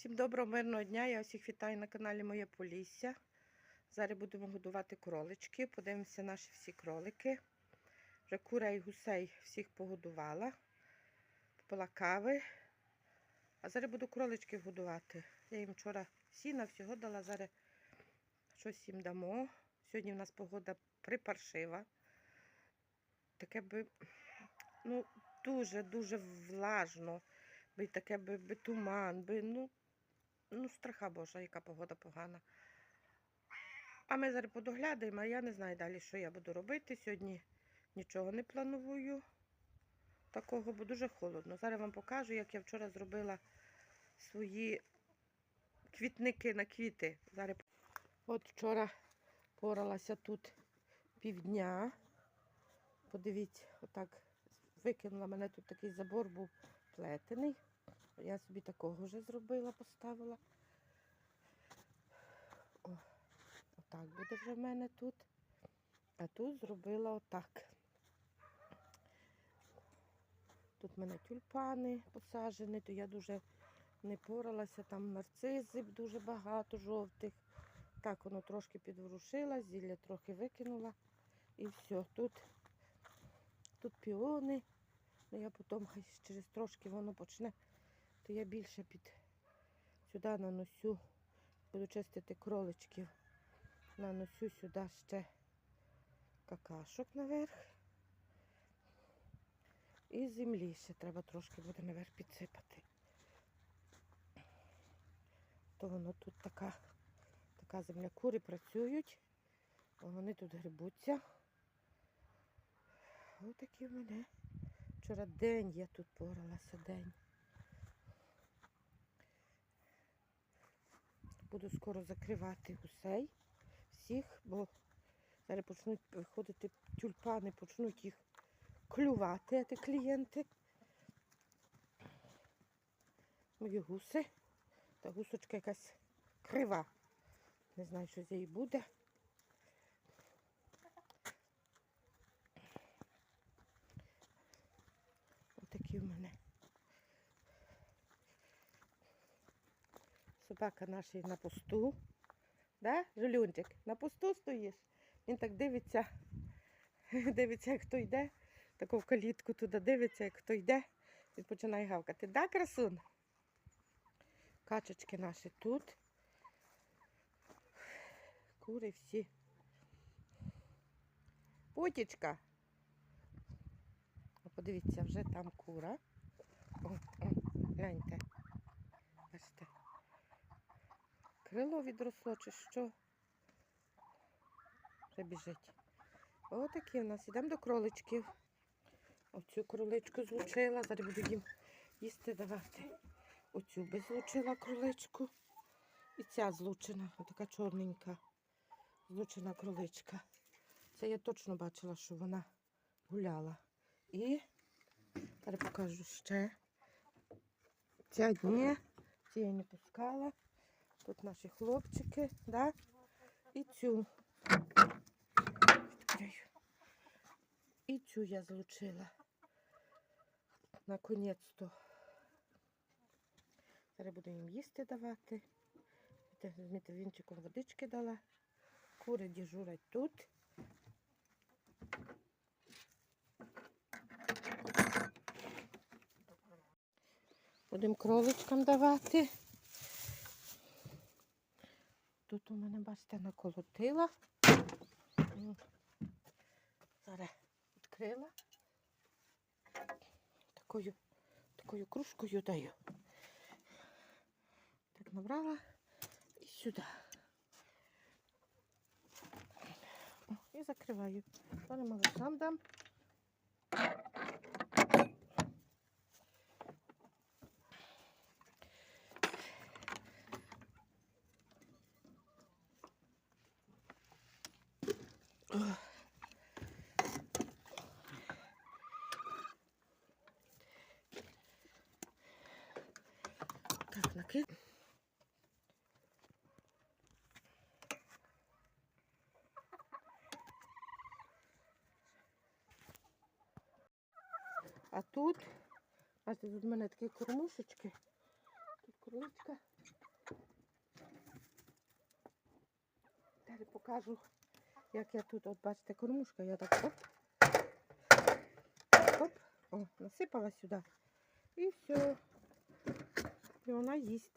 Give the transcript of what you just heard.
Всім доброго мирного дня. Я всіх вітаю на каналі Моє Полісся. Зараз будемо годувати кролички. Подивимося наші всі кролики. Вже курей гусей всіх погодувала. Попила кави. А зараз буду кроличків годувати. Я їм вчора сіна всього дала. Зараз щось їм дамо. Сьогодні в нас погода припаршива. Таке би, ну, дуже-дуже влажно би таке би, би туман, би, ну, ну, страха Божа, яка погода погана. А ми зараз подоглядаємо, а я не знаю далі, що я буду робити. Сьогодні нічого не планую такого, бо дуже холодно. Зараз вам покажу, як я вчора зробила свої квітники на квіти. Зараз... От вчора поралася тут півдня. Подивіться, отак викинула мене тут такий забор був плетений. Я собі такого вже зробила, поставила. О, отак буде вже в мене тут. А тут зробила отак. Тут в мене тюльпани посаджені, то я дуже не поралася, там нарцизи дуже багато жовтих. Так, воно трошки підворушила, зілля трохи викинула. І все. Тут, тут піони. Ну, я потім хай через трошки воно почне, то я більше під сюди наносю, буду чистити кроличків, наносю сюди ще какашок наверх. І землі ще треба трошки буде наверх підсипати. То воно тут така, така земля. Кури працюють, вони тут грибуться. Ось такі в мене. Вчора день я тут поралася день. Буду скоро закривати гусей всіх, бо зараз почнуть виходити тюльпани, почнуть їх клювати, ті клієнти. Мої гуси. Та гусочка якась крива. Не знаю, що з її буде. Отакі в мене. Собака наш на посту. Да, Жулюнчик? На посту стоїш? Він так дивиться, дивиться, як хто йде. Таку в калітку туди дивиться, як хто йде. Він починає гавкати. Да, красун? Качечки наші тут. Кури всі. Потічка. А Подивіться, вже там кура. О, о, гляньте. Бачите. Крило відросло чи що? Вже біжить. Отакі в нас. Ідемо до кроличків. Оцю кроличку злучила. Зараз буду їм їсти давати. Оцю би злучила кроличку. І ця злучена, отака чорненька. Злучена кроличка. Це я точно бачила, що вона гуляла. І зараз покажу ще. Ця ні, ці я не пускала. Тут наші хлопчики, да? І цю. Відкрию. І цю я злучила. Наконець-то. Зараз буду їм їсти давати. З мітовінчиком водички дала. Кури дежурять тут. Будемо кроличкам давати. Тут у мене, бачите, наколотила. М. Зараз відкрила. Такою, такою кружкою даю. Так набрала і сюди. І закриваю. Зараз малышам дам. Так, накид. А тут, а тут в мене такі кормушечки. Тут кормушка. Далі покажу як я тут, от бачите, кормушка, я так оп. Оп, о, насипала сюди. І все. І вона їсть.